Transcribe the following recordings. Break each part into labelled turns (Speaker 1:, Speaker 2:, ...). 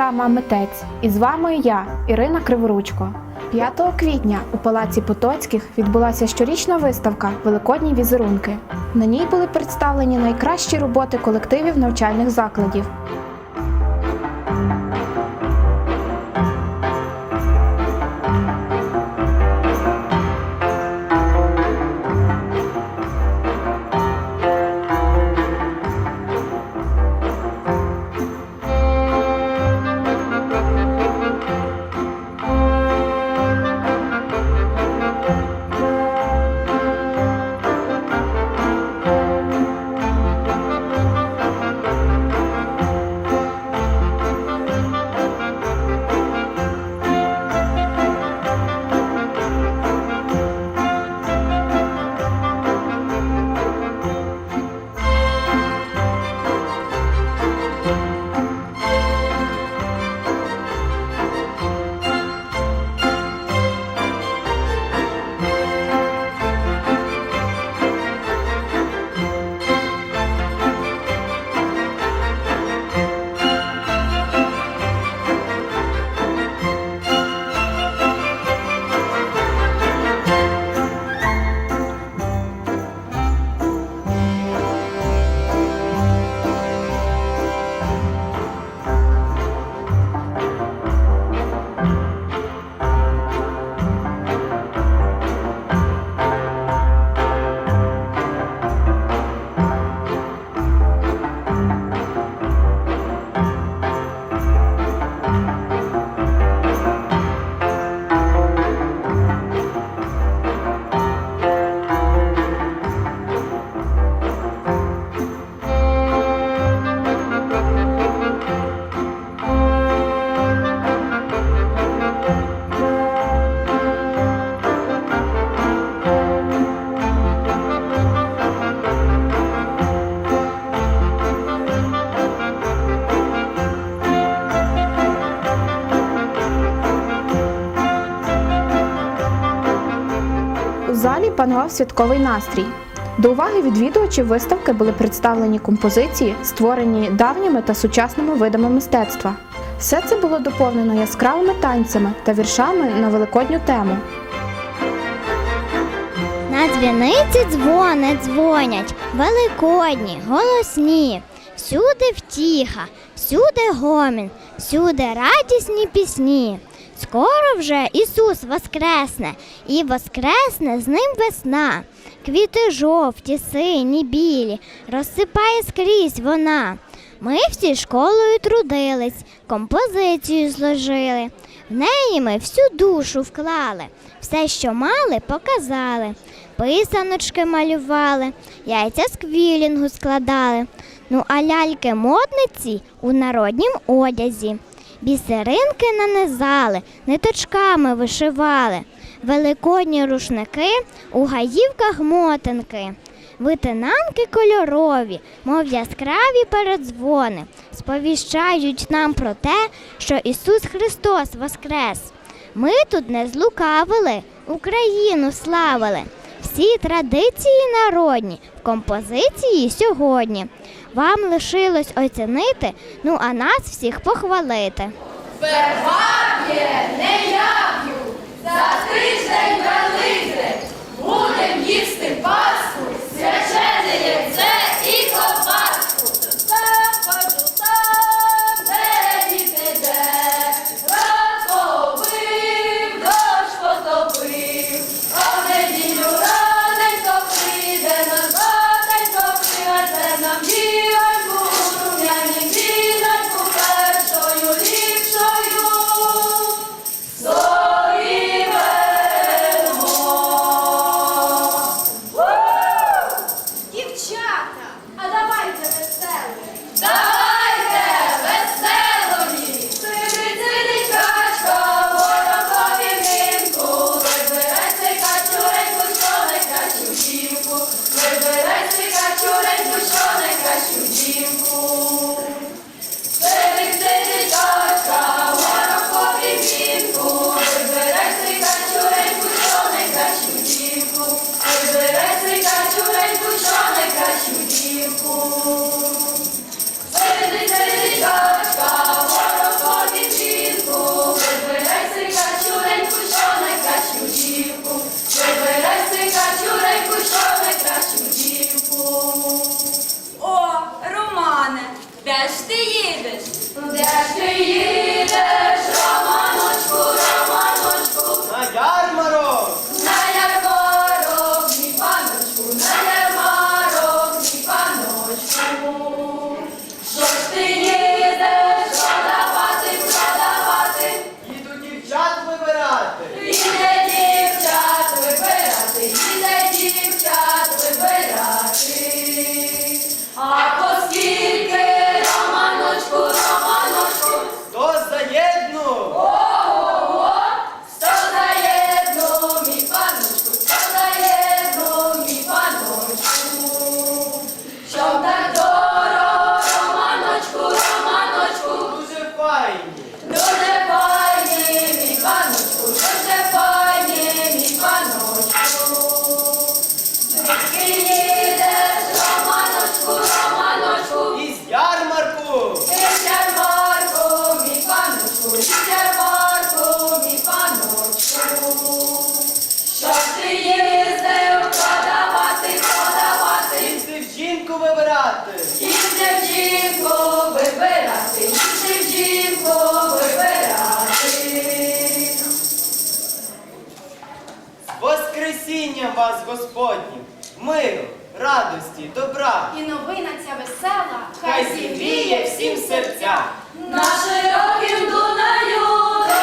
Speaker 1: телепрограма Митець. І з вами я, Ірина Криворучко. 5 квітня у Палаці Потоцьких відбулася щорічна виставка Великодні візерунки. На ній були представлені найкращі роботи колективів навчальних закладів. Святковий настрій. До уваги відвідувачів виставки були представлені композиції, створені давніми та сучасними видами мистецтва. Все це було доповнено яскравими танцями та віршами на великодню тему.
Speaker 2: На дзвіниці дзвони дзвонять, великодні, голосні. Всюди втіха, всюди гомін, всюди радісні пісні. Скоро вже Ісус воскресне, і воскресне з ним весна. Квіти жовті, сині, білі, розсипає скрізь вона. Ми всі школою трудились, композицію зложили. В неї ми всю душу вклали, все, що мали, показали. Писаночки малювали, яйця з квілінгу складали. Ну а ляльки модниці у народнім одязі. Бісеринки нанизали, ниточками вишивали. Великодні рушники у гаївках мотинки. Витинанки кольорові, мов яскраві передзвони, сповіщають нам про те, що Ісус Христос воскрес. Ми тут не злукавили, Україну славили. Всі традиції народні в композиції сьогодні. Вам лишилось оцінити, ну а нас всіх похвалити.
Speaker 3: Вербаб'є, не яв'ю, за тиждень Великдень будем їсти Пасху, ти їдеш? Куди ж ти
Speaker 4: їдеш? вас, Господні, миру, радості, добра.
Speaker 3: І новина ця весела,
Speaker 4: хай зігріє всім серця.
Speaker 3: Нашим років Дунаю!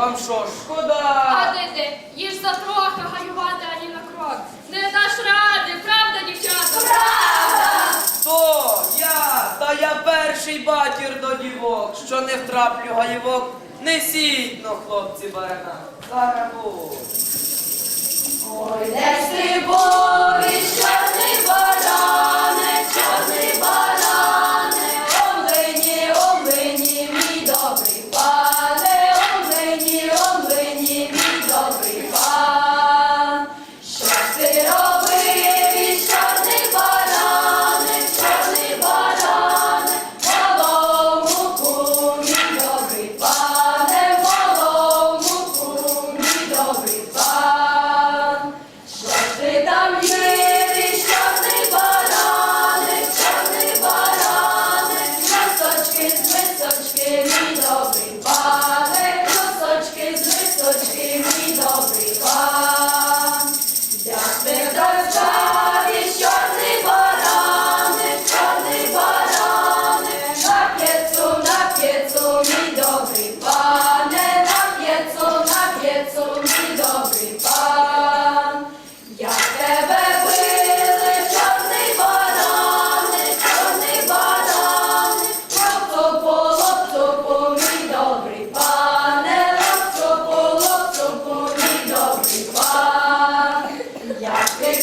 Speaker 5: вам
Speaker 4: що, шкода?
Speaker 6: А? Їж за трохи гаювати, ані на крок. Не даш ради, правда, дівчата?
Speaker 4: Правда! То я, та я перший батір до дівок, що не втраплю гаївок, не сіть, но, хлопці, барина, Зараз будь.
Speaker 3: Ой, де ж ти боришся?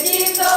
Speaker 3: діто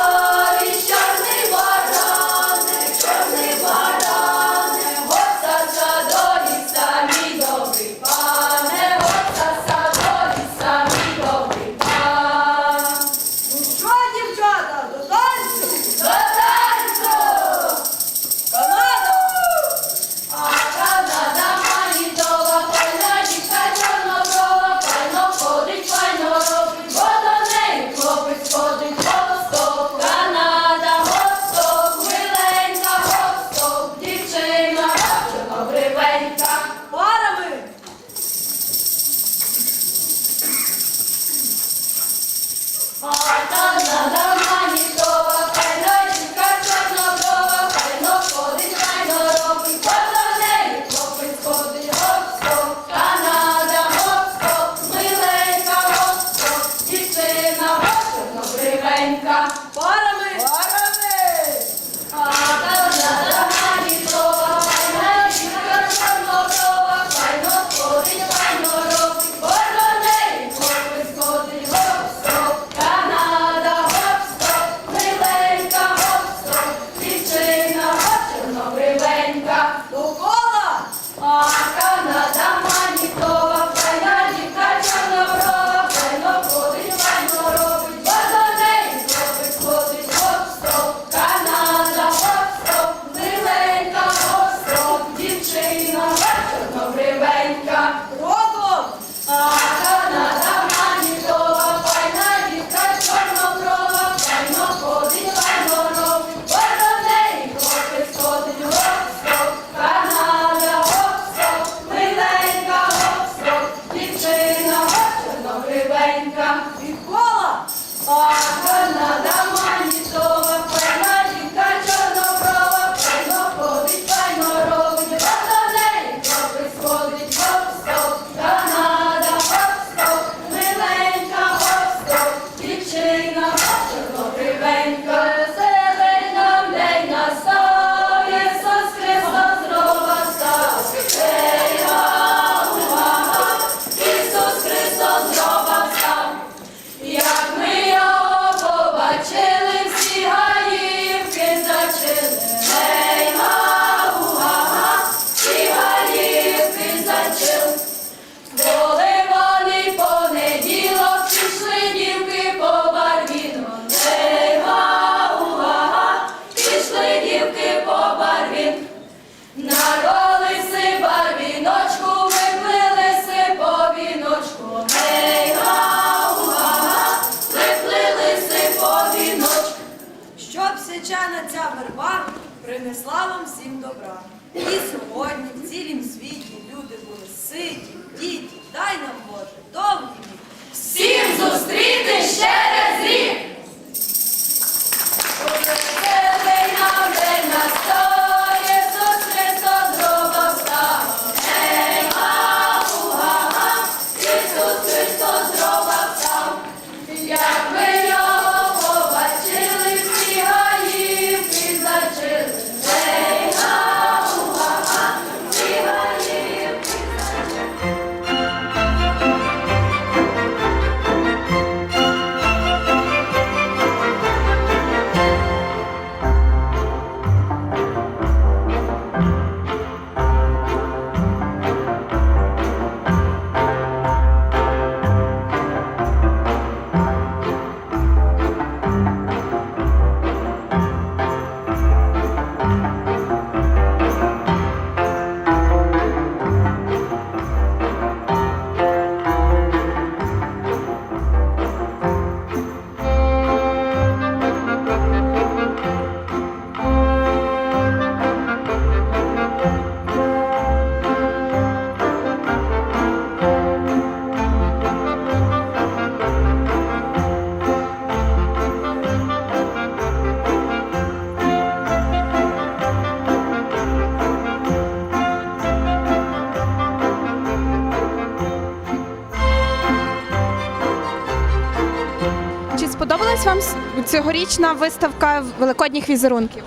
Speaker 3: цьогорічна виставка великодніх візерунків?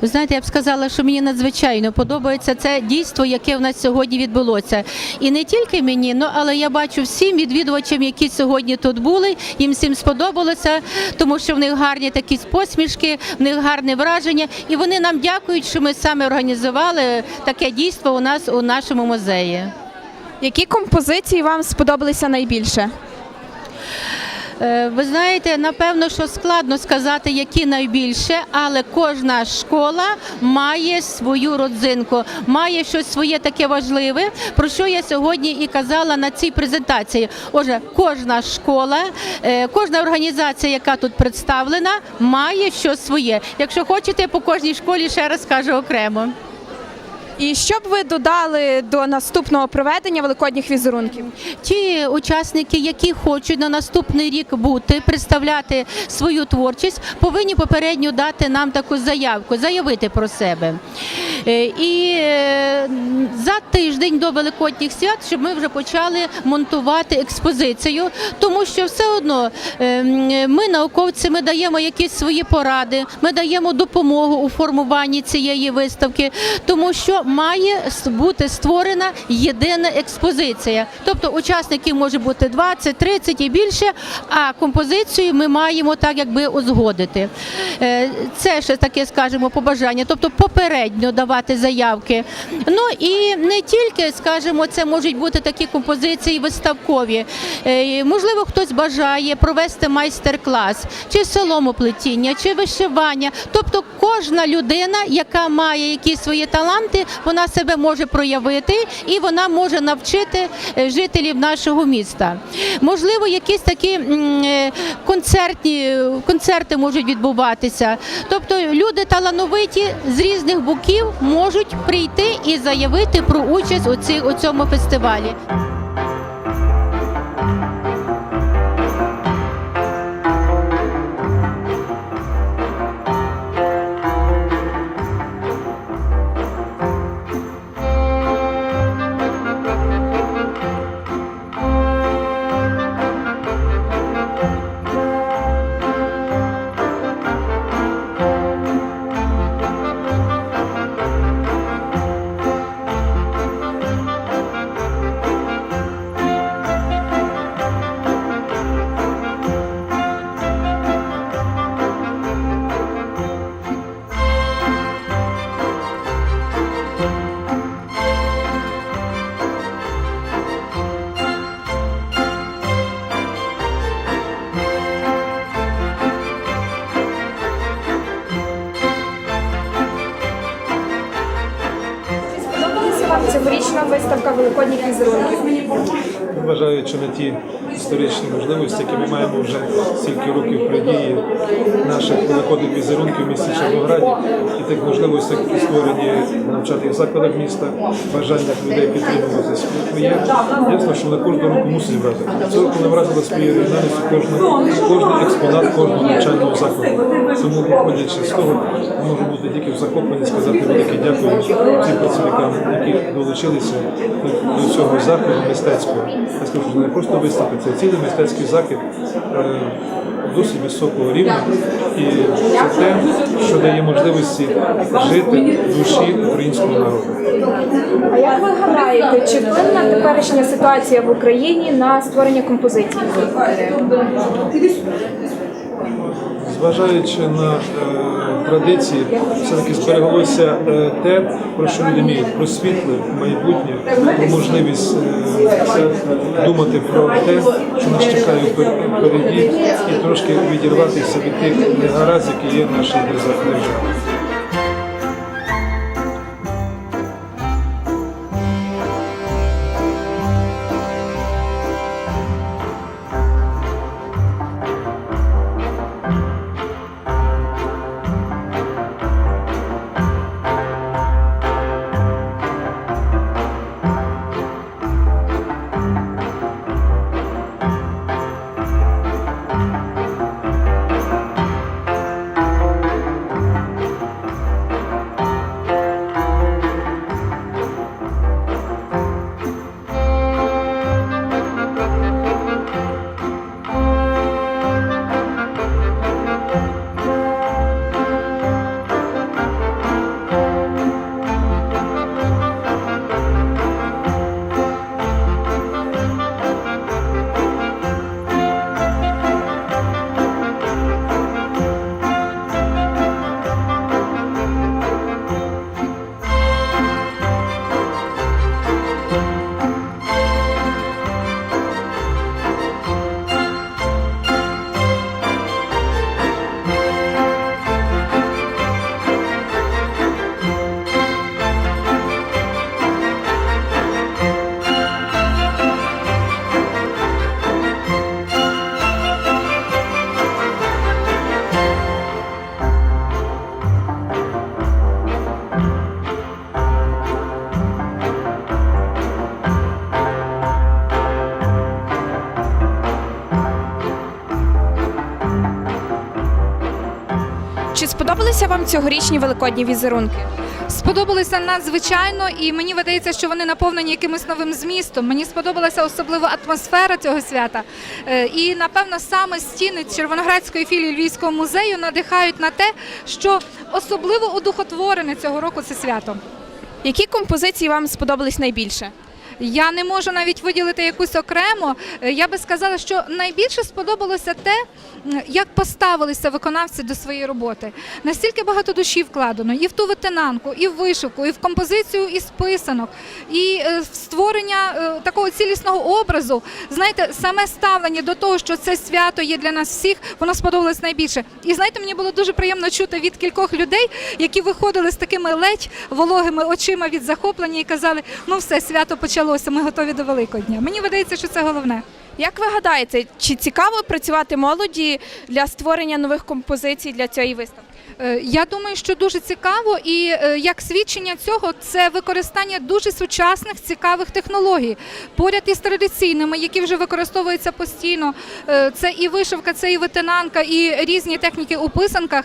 Speaker 7: Ви знаєте, я б сказала, що мені надзвичайно подобається це дійство, яке в нас сьогодні відбулося. І не тільки мені, ну але я бачу всім відвідувачам, які сьогодні тут були. Їм всім сподобалося, тому що в них гарні такі посмішки, в них гарне враження, і вони нам дякують, що ми саме організували таке дійство у нас у нашому музеї.
Speaker 3: Які композиції вам сподобалися найбільше?
Speaker 7: Е, Ви знаєте, напевно, що складно сказати, які найбільше, але кожна школа має свою родзинку, має щось своє таке важливе, про що я сьогодні і казала на цій презентації. Отже, кожна школа, е, кожна організація, яка тут представлена, має щось своє. Якщо хочете, по кожній школі ще раз скажу окремо.
Speaker 3: І що б ви додали до наступного проведення великодніх візерунків?
Speaker 7: Ті учасники, які хочуть на наступний рік бути, представляти свою творчість, повинні попередньо дати нам таку заявку, заявити про себе. Е, І е, за тиждень до Великодніх свят, щоб ми вже почали монтувати експозицію, тому що все одно е, ми, науковці, ми даємо якісь свої поради, ми даємо допомогу у формуванні цієї виставки, тому що має бути створена єдина експозиція. Тобто учасників може бути 20, 30 і більше, а композицію ми маємо так якби узгодити. Е, Це ще таке, скажімо, побажання, тобто попередньо давати заявки. Ну і не тільки, скажімо, це можуть бути такі композиції виставкові. Е, Можливо, хтось бажає провести майстер-клас, чи соломоплетіння, чи вишивання. Тобто кожна людина, яка має якісь свої таланти, вона себе може проявити і вона може навчити е, жителів нашого міста. Можливо, якісь такі е, концертні концерти можуть відбуватися. Тобто люди талановиті з різних боків можуть прийти і заявити про участь у цьому фестивалі.
Speaker 8: І тих можливостей, які створені в навчальних закладах міста, бажаннях людей підтримувати своє. Ясно, що вони кожного року мусить вразити. Року не вразила своєю оригінальністю кожен експонат кожного навчального закладу. Тому, виходячи з того, можемо бути тільки в захопленні, сказати велике дякую всім працівникам, які долучилися до, цього заходу мистецького. Я скажу, що не просто виставка, це цілий мистецький захід е, досить високого рівня. І це те, що дає можливості жити в душі українського народу.
Speaker 1: А як ви гадаєте, чи вплине теперішня ситуація в Україні на створення композиції?
Speaker 8: Зважаючи на е, традиції, все-таки збереглося е, те, про що люди міють про світле майбутнє, про можливість е, це, думати про те, що нас чекає впер- впереді, і трошки відірватися від тих негаразд, які є в нашій державі.
Speaker 1: Цьогорічні великодні візерунки?
Speaker 9: Сподобалися надзвичайно, і мені видається, що вони наповнені якимось новим змістом. Мені сподобалася особливо атмосфера цього свята. Е, І напевно саме стіни Червоноградської філії Львівського музею надихають на те, що особливо одухотворене цього року це свято.
Speaker 1: Які композиції вам сподобались найбільше?
Speaker 9: Я не можу навіть виділити якусь окремо. Е, Я би сказала, що найбільше сподобалося те, як поставилися виконавці до своєї роботи. Настільки багато душі вкладено і в ту ветенанку, і в вишивку, і в композицію із писанок, і е, в створення е, такого цілісного образу. Знаєте, саме ставлення до того, що це свято є для нас всіх, воно сподобалось найбільше. І знаєте, мені було дуже приємно чути від кількох людей, які виходили з такими ледь вологими очима від захоплення і казали: ну все, свято почалося, ми готові до Великодня. Мені видається, що це головне.
Speaker 1: Як ви гадаєте, чи цікаво працювати молоді для створення нових композицій для цієї виставки?
Speaker 9: Е, Я думаю, що дуже цікаво, і е, як свідчення цього, це використання дуже сучасних цікавих технологій поряд із традиційними, які вже використовуються постійно. Е, Це і вишивка, це і ветенанка, і різні техніки у писанках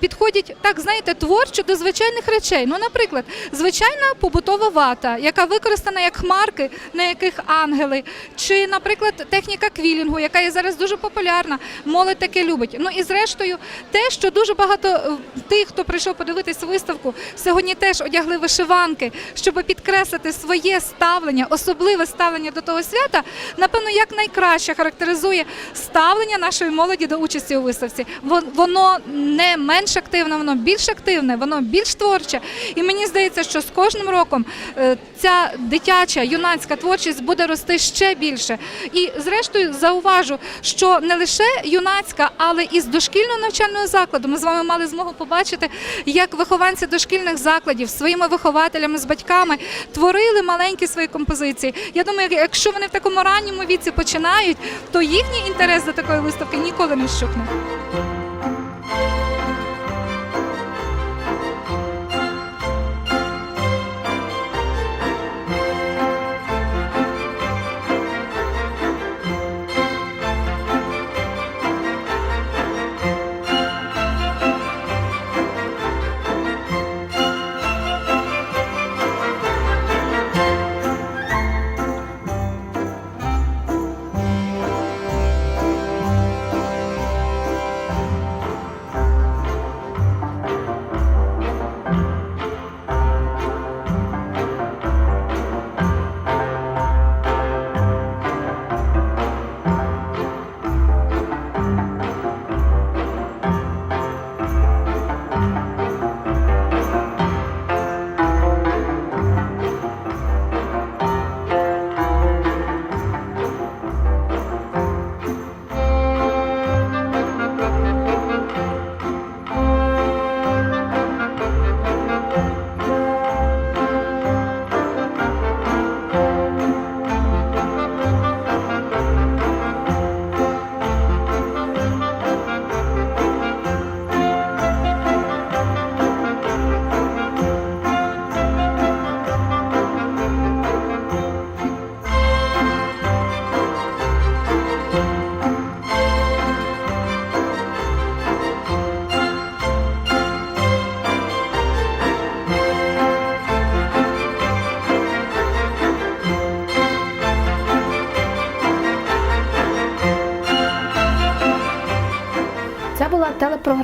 Speaker 9: підходять так, знаєте, творчо до звичайних речей. Ну, наприклад, звичайна побутова вата, яка використана як хмарки, на яких ангели, чи, наприклад, техніка квілінгу, яка є зараз дуже популярна. Молодь таке любить. Ну і зрештою, те, що дуже багато тих, хто прийшов подивитись виставку, сьогодні теж одягли вишиванки, щоб підкреслити своє ставлення, особливе ставлення до того свята, напевно, як найкраще характеризує ставлення нашої молоді до участі у виставці. Воно не менш активне, воно більш активне, воно більш творче. І мені здається, що з кожним роком е, ця дитяча юнацька творчість буде рости ще більше. І зрештою зауважу, що не лише юнацька, але і з дошкільного навчального закладу ми з вами мали змогу побачити, як вихованці дошкільних закладів своїми вихователями з батьками творили маленькі свої композиції. Я думаю, якщо вони в такому ранньому віці починають, то їхній інтерес до такої виставки ніколи не щухне.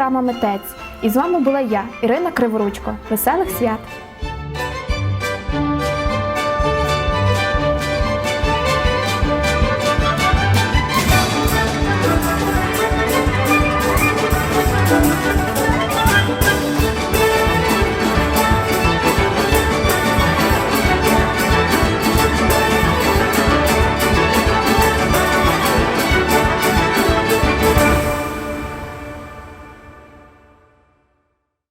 Speaker 1: Телепрограма Митець. І з вами була я, Ірина Криворучко. Веселих свят!